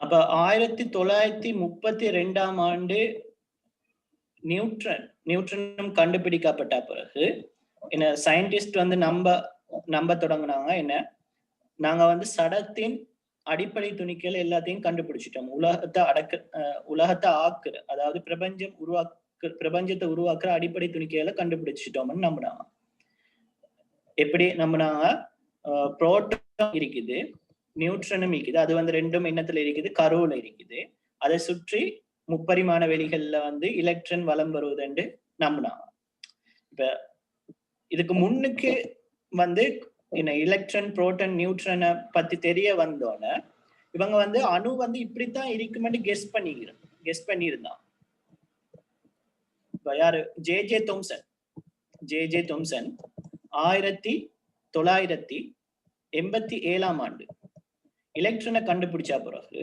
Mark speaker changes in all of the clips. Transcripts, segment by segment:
Speaker 1: அப்ப ஆயிரத்தி தொள்ளாயிரத்தி முப்பத்தி ரெண்டாம் ஆண்டு நியூட்ரன் நியூட்ரனும் கண்டுபிடிக்கப்பட்ட பிறகு என்ன சயின்டிஸ்ட் வந்து நம்ப நம்ப தொடங்கினாங்க என்ன நாங்க வந்து சடத்தின் அடிப்படை துணிக்கைகள் எல்லாத்தையும் கண்டுபிடிச்சிட்டோம். உலகத்தை அடக்க உலகத்தை ஆக்குற அதாவது பிரபஞ்சம் உருவாக்கு பிரபஞ்சத்தை உருவாக்குற அடிப்படை துணிக்கைகளை கண்டுபிடிச்சிட்டோம்னு நம்பினாங்க. எப்படி நம்பினாங்க? புரோட்டான் இருக்குது. நியூட்ரனும் இருக்குது. அது வந்து ரெண்டும் எண்ணத்துல இருக்குது கருவுல இருக்குது. அதை சுற்றி முப்பரிமாண வெளிகள்ல வந்து எலக்ட்ரன் வலம் வருவதுண்டு நம்பினாங்க இப்ப இதுக்கு முன்னுக்கு வந்து என்ன எலக்ட்ரன் புரோட்டன் நியூட்ரனை பத்தி தெரிய வந்தோன்னே இவங்க வந்து அணு வந்து இப்படித்தான் இருக்குமென்னு கெஸ் பண்ணிக்கிறோம் கெஸ் பண்ணியிருந்தான் யாரு? J J Thomson J J Thomson ஆயிரத்தி தொள்ளாயிரத்தி எண்பத்தி ஏழாம் ஆண்டு. எலக்ட்ரனை கண்டுபிடிச்ச பிறகு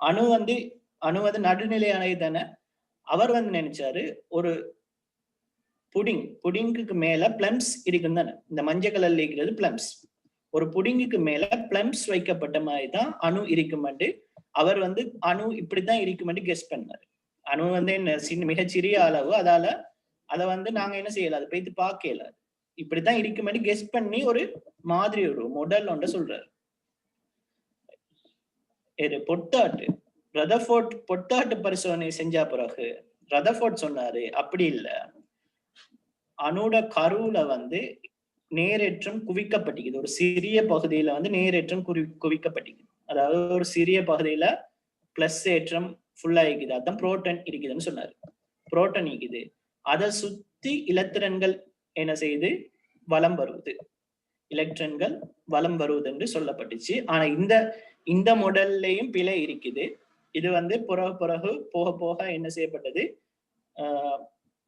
Speaker 1: அணு வந்து அணு வந்து நடுநிலையானது தானே? அவர் வந்து நினைச்சாரு ஒரு புடிங் புடிங்குக்கு மேல பிளம்ஸ் இருக்குன்னு தானே? இந்த மஞ்சள் கலர்ல இருக்கிறது பிளம்ஸ் ஒரு புடிங்குக்கு மேல பிளம்ஸ் வைக்கப்பட்ட மாதிரி தான் அணு இருக்குமெண்டு அவர் வந்து அணு இப்படித்தான் இருக்குமெண்டு கெஸ் பண்ணாரு. அணு வந்து என்ன சின்ன மிகச்சிறிய அளவு. அதால அதை வந்து நாங்க என்ன செய்யலாது போயிட்டு பார்க்க இயலாது இப்படித்தான் இருக்குமெண்டு கெஸ் பண்ணி ஒரு மாதிரி ஒரு மொடல் ஒன்றை சொல்றாரு. இது பொட்டாட்டு. ரதஃபோர்ட் பொட்டாட்டு பரிசோதனை செஞ்ச பிறகு ரதஃபோர்ட் சொன்னாரு அப்படி இல்ல. அணுட கருவுல வந்து நேரேற்றம் குவிக்கப்பட்டிக்குது. ஒரு சிறிய பகுதியில வந்து நேரேற்றம் குவி குவிக்கப்பட்டிக்குது. அதாவது ஒரு சிறிய பகுதியில பிளஸ் ஏற்றம் ஃபுல்லா இருக்குது அதான் புரோட்டன் இருக்குதுன்னு சொன்னாரு. புரோட்டன் இருக்குது அதை சுத்தி இலத்திரன்கள் என்ன செய்யுது? வலம் வருவது எலக்ட்ரன்கள் வலம் வருவது என்று சொல்லப்பட்டுச்சு. ஆனா இந்த இந்த மொடல்லையும் பிழை இருக்குது. இது வந்து பிறகு பிறகு போக போக என்ன செய்யப்பட்டது?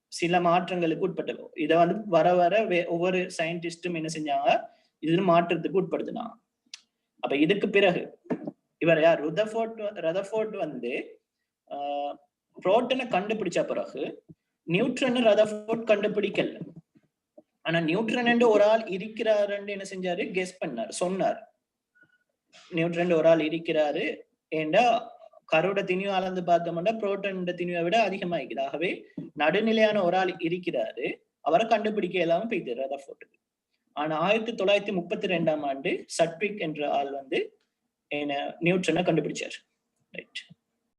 Speaker 1: சில மாற்றங்களுக்கு உட்பட்டது. இதை வந்து வர வர வே- ஒவ்வொரு சயின்டிஸ்டும் என்ன செஞ்சாங்க? இது மாற்றத்துக்கு உட்படுத்தினாங்க. அப்ப இதுக்கு பிறகு இவர் யார்? ருதஃபோர்ட் ரதஃபோர்ட் வந்து புரோட்டனை கண்டுபிடிச்ச பிறகு நியூட்ரன் ரதஃபோர்ட் கண்டுபிடிக்கல. ஆனா நியூட்ரன் என்று ஒரு ஆள் இருக்கிறாருன்னு என்ன செஞ்சாரு? கெஸ் பண்ணார் சொன்னார். நியூட்ரன் ஒரு ஆள் இருக்கிறாரு. ஏண்டா? கருட திணிவு அளந்து பார்த்தோம்னா புரோட்டான் திணிவை விட அதிகமா இருக்குது ஆகவே நடுநிலையான ஒரு ஆள் இருக்கிறாரு. அவரை கண்டுபிடிக்க இல்லாம அதை ரதஃபோர்ட்டுக்கு ஆனா ஆயிரத்தி தொள்ளாயிரத்தி முப்பத்தி ரெண்டாம் ஆண்டு சட்விக் என்ற ஆள் வந்து என்ன நியூட்ரனை கண்டுபிடிச்சார். ரைட்